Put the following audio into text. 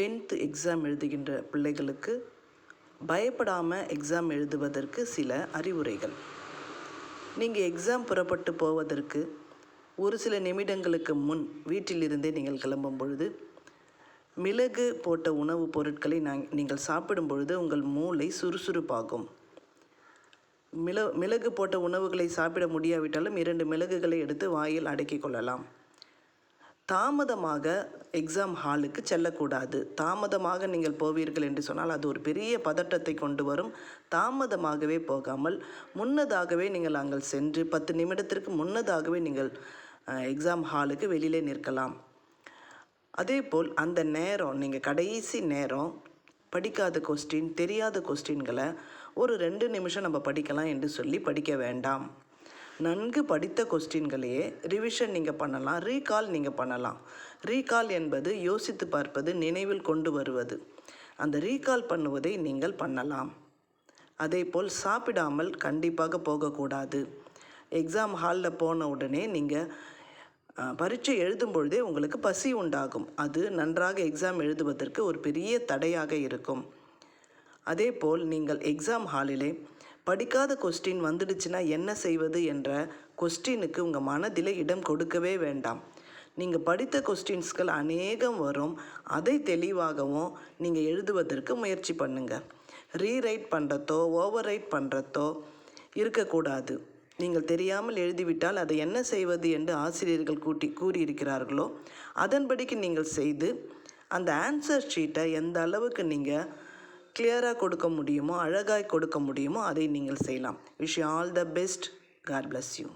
Tenth exam எழுதுகின்ற பிள்ளைகளுக்கு பயப்படாமல் எக்ஸாம் எழுதுவதற்கு சில அறிவுரைகள். நீங்கள் எக்ஸாம் புறப்பட்டு போவதற்கு ஒரு சில நிமிடங்களுக்கு முன் வீட்டிலிருந்தே நீங்கள் கிளம்பும் பொழுது மிளகு போட்ட உணவுப் பொருட்களை நீங்கள் சாப்பிடும் பொழுது உங்கள் மூளை சுறுசுறுப்பாகும். மிள மிளகு போட்ட உணவுகளை சாப்பிட முடியாவிட்டாலும் இரண்டு மிளகுகளை எடுத்து வாயில் அடக்கிக் கொள்ளலாம். தாமதமாக எக்ஸாம் ஹாலுக்கு செல்லக்கூடாது. தாமதமாக நீங்கள் போவீர்கள் என்று சொன்னால் அது ஒரு பெரிய பதட்டத்தை கொண்டு வரும். தாமதமாகவே போகாமல் முன்னதாகவே நீங்கள் அங்கே சென்று பத்து நிமிடத்திற்கு முன்னதாகவே நீங்கள் எக்ஸாம் ஹாலுக்கு வெளியிலே நிற்கலாம். அதேபோல் அந்த நேரம் நீங்கள் கடைசி நேரம் படிக்காத கொஸ்டின் தெரியாத கொஸ்டின்களை ஒரு ரெண்டு நிமிஷம் நம்ம படிக்கலாம் என்று சொல்லி படிக்க வேண்டாம். நன்கு படித்த கொஸ்டின்களையே ரிவிஷன் நீங்கள் பண்ணலாம் ரீகால் நீங்கள் பண்ணலாம். ரீகால் என்பது யோசித்து பார்ப்பது நினைவில் கொண்டு வருவது. அந்த ரீகால் பண்ணுவதை நீங்கள் பண்ணலாம். அதேபோல் சாப்பிடாமல் கண்டிப்பாக போகக்கூடாது. எக்ஸாம் ஹாலில் போன உடனே நீங்கள் பரீட்சை எழுதும் பொழுதே உங்களுக்கு பசி உண்டாகும். அது நன்றாக எக்ஸாம் எழுதுவதற்கு ஒரு பெரிய தடையாக இருக்கும். அதேபோல் நீங்கள் எக்ஸாம் ஹாலிலே படிக்காத கொஸ்டின் வந்துடுச்சுன்னா என்ன செய்வது என்ற கொஸ்டினுக்கு உங்கள் மனதில் இடம் கொடுக்கவே வேண்டாம். நீங்கள் படித்த கொஸ்டின்ஸ்கள் அநேகம் வரும். அதை தெளிவாகவும் நீங்கள் எழுதுவதற்கு முயற்சி பண்ணுங்கள் ரீரைட் பண்ணுறதோ ஓவர் ரைட் பண்ணுறதோ இருக்கக்கூடாது. நீங்கள் தெரியாமல் எழுதிவிட்டால் அதை என்ன செய்வது என்று ஆசிரியர்கள் கூட்டி கூறியிருக்கிறார்களோ அதன்படிக்கு நீங்கள் செய்து அந்த ஆன்சர் ஷீட்டை எந்த அளவுக்கு நீங்கள் கிளியராக கொடுக்க முடியுமோ அழகாய் கொடுக்க முடியுமோ அதை நீங்கள் செய்யலாம். Wish all the best god bless you